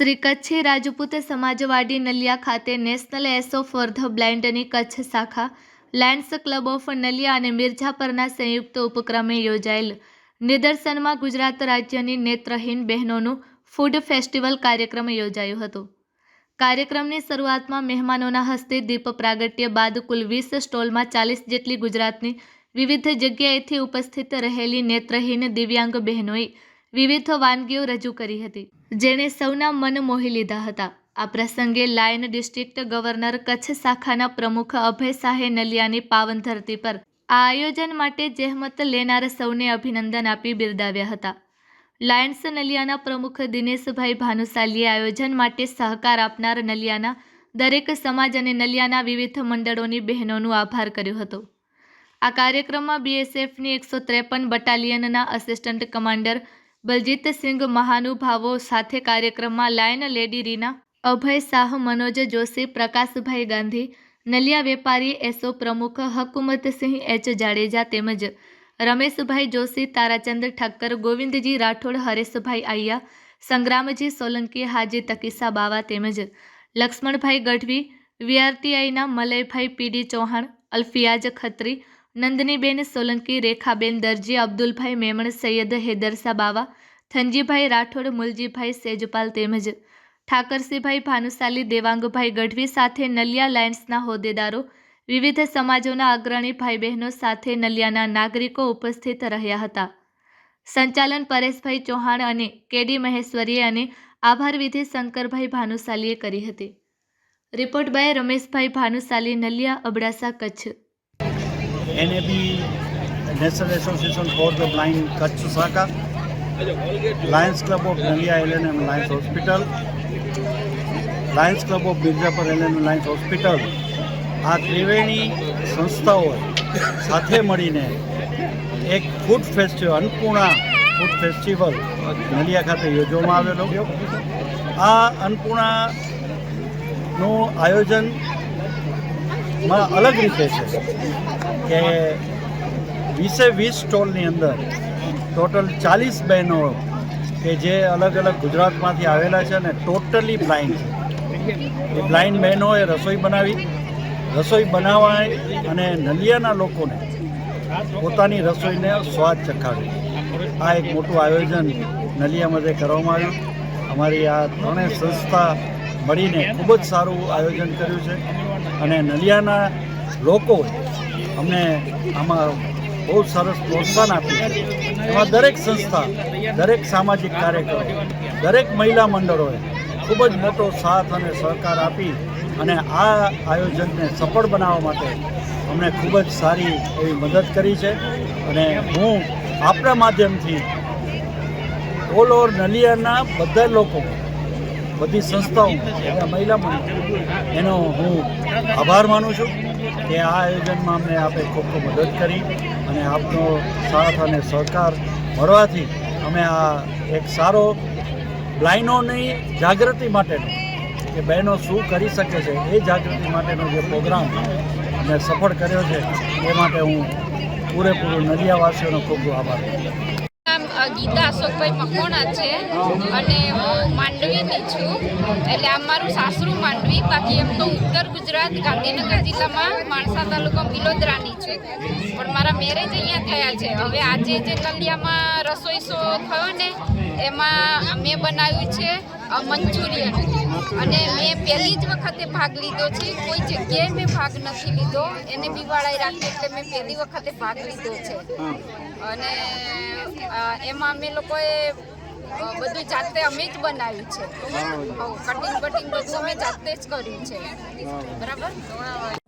શ્રી કચ્છી રાજપૂત સમાજવાડી નલિયા ખાતે national asso for the બ્લાઇન્ડની કચ્છ શાખા, લાયન્સ ક્લબ ઓફ નલિયા અને મિર્ઝાપરના સંયુક્ત ઉપક્રમે યોજાયેલ. નિદર્શનમાં ગુજરાત રાજ્યની નેત્રહીન બહેનોનું ફૂડ ફેસ્ટિવલ કાર્યક્રમ યોજાયો હતો. કાર્યક્રમની શરૂઆતમાં મહેમાનોના હસ્તે દીપ પ્રાગટ્ય બાદ કુલ વીસ સ્ટોલમાં ચાલીસ જેટલી ગુજરાતની વિવિધ જગ્યાએથી ઉપસ્થિત રહેલી નેત્રહીન દિવ્યાંગ બહેનોએ વિવિધ વાનગીઓ રજૂ કરી હતી. જેણે સૌના મન મોહી લીધા હતા. આ પ્રસંગે લાયન ડિસ્ટ્રિક્ટ ગવર્નર કચ્છ શાખાના પ્રમુખ અભય શાહે નલિયાની પાવન ધરતી પર આ આયોજન માટે જહેમત લેનાર સૌને અભિનંદન આપી બિરદાવ્યા હતા. લાયન્સ નલિયાના પ્રમુખ દિનેશભાઈ ભાનુશાલીએ આયોજન માટે સહકાર આપનાર નલિયાના દરેક સમાજ અને નલિયાના વિવિધ મંડળોની બહેનોનો આભાર કર્યો હતો. આ કાર્યક્રમમાં બીએસએફની એકસો ત્રેપન બટાલિયનના અસિસ્ટન્ટ કમાન્ડર બલજીતસિંહ મહાનુભાવો સાથે કાર્યક્રમમાં લાયન લેડી રીના, અભય શાહ, મનોજ જોશી, પ્રકાશભાઈ ગાંધી, નલિયા વેપારી એસો પ્રમુખ હકુમતસિંહ એચ જાડેજા તેમજ રમેશભાઈ જોશી, તારાચંદ ઠક્કર, ગોવિંદજી રાઠોડ, હરેશભાઈ આયા સંગ્રામજી સોલંકી, હાજી તકીસા બાવા તેમજ લક્ષ્મણભાઈ ગઢવી, વીઆરટીઆઈના મલયભાઈ પીડી ચૌહાણ, અલ્ફિયાજ ખત્રી નંદનીબેન, સોલંકી, રેખાબેન, દરજી, અબ્દુલભાઈ મેમણ, સૈયદ હેદરસા બાવા થનજીભાઈ રાઠોડ, મુલજીભાઈ સેજપાલ તેમજ ઠાકરસિંહભાઈ ભાનુશાલી, દેવાંગભાઈ ગઢવી સાથે નલિયા લાયન્સના હોદ્દેદારો, વિવિધ સમાજોના અગ્રણી ભાઈ બહેનો સાથે નલિયાના નાગરિકો ઉપસ્થિત રહ્યા હતા. સંચાલન પરેશભાઈ ચૌહાણ અને કેડી મહેશ્વરીએ અને આભાર વિધિ શંકરભાઈ ભાનુશાલીએ કરી હતી. Report by Rameshbhai Bhanushali, Naliya Abdasa Kutch. NAB national association for the blind Kutch શાખા lions club of Naliya LN M lions hospital lions club of LN M lions hospital આ ત્રિવેણી સંસ્થાઓ સાથે મળીને એક food festival Annapurna food festival Naliya ખાતે યોજવામાં આવેલો. આ અન્નપૂર્ણાનું આયોજન માં અલગ રીતે છે કે વીસે વીસ સ્ટોલની અંદર ટોટલ ચાલીસ બહેનો કે જે અલગ અલગ ગુજરાતમાંથી આવેલા છે અને ટોટલી બ્લાઇન્ડ છે. એ બ્લાઇન્ડ બહેનોએ રસોઈ બનાવી, રસોઈ બનાવાય અને નલિયાના લોકોને પોતાની રસોઈને સ્વાદ ચખાવી. આ એક મોટું આયોજન નલિયા મધ્યે કરવામાં આવ્યું. અમારી આ ત્રણેય સંસ્થા મળીને ખૂબ જ સારું આયોજન કર્યું છે. અને નલિયાના લોકો અમને આમાં બહુ સરસ પ્રોત્સાહન આપ્યું. એમાં દરેક સંસ્થા, દરેક સામાજિક કાર્યક્રમ દરેક મહિલા મંડળોએ ખૂબ જ મોટો સાથ અને સહકાર આપી અને આ આયોજનને સફળ બનાવવા માટે અમને ખૂબ જ સારી એવી મદદ કરી છે. અને હું આપણા માધ્યમથી ઓલ ઓવર નલિયાના બધા લોકો બધી સંસ્થાઓ બધા મહિલા એનો હું આભાર માનું છું કે આ આયોજનમાં અમને આપે ખૂબ ખૂબ મદદ કરી અને આપનો સાથ અને સહકાર મળવાથી અમે આ એક સારો બ્લાઇનોની જાગૃતિ માટેનો કે બહેનો શું કરી શકે છે એ જાગૃતિ માટેનો જે પ્રોગ્રામ મેં સફળ કર્યો છે એ માટે હું પૂરેપૂરું નલિયાવાસીઓનો ખૂબ ખૂબ આભાર ગીતા અશોકભાઈ મકોણા છે અને હું માંડવીની છું. એટલે આમ મારું સાસરું માંડવી, બાકી એમ તો ઉત્તર ગુજરાત, ગાંધીનગર જિલ્લામાં માણસા તાલુકો બિલોદરાની છે. પણ મારા મેરેજ અહીંયા થયા છે. હવે આજે જે નલિયામાં રસોઈ શો થયો ને, એમાં મેં બનાવ્યું છે મંચુરિયન. અને મેં પહેલી જ વખતે ભાગ લીધો છે. કોઈ જગ્યાએ મેં ભાગ નથી લીધો. એને બિવાળાઈ રાખી એટલે મેં પહેલી વખતે ભાગ લીધો છે. અને એમાં અમે લોકોએ બધું જાતે અમે જ બનાવ્યું છે. કટિંગ બટિંગ બધું અમે જાતે જ કર્યું છે. બરાબર?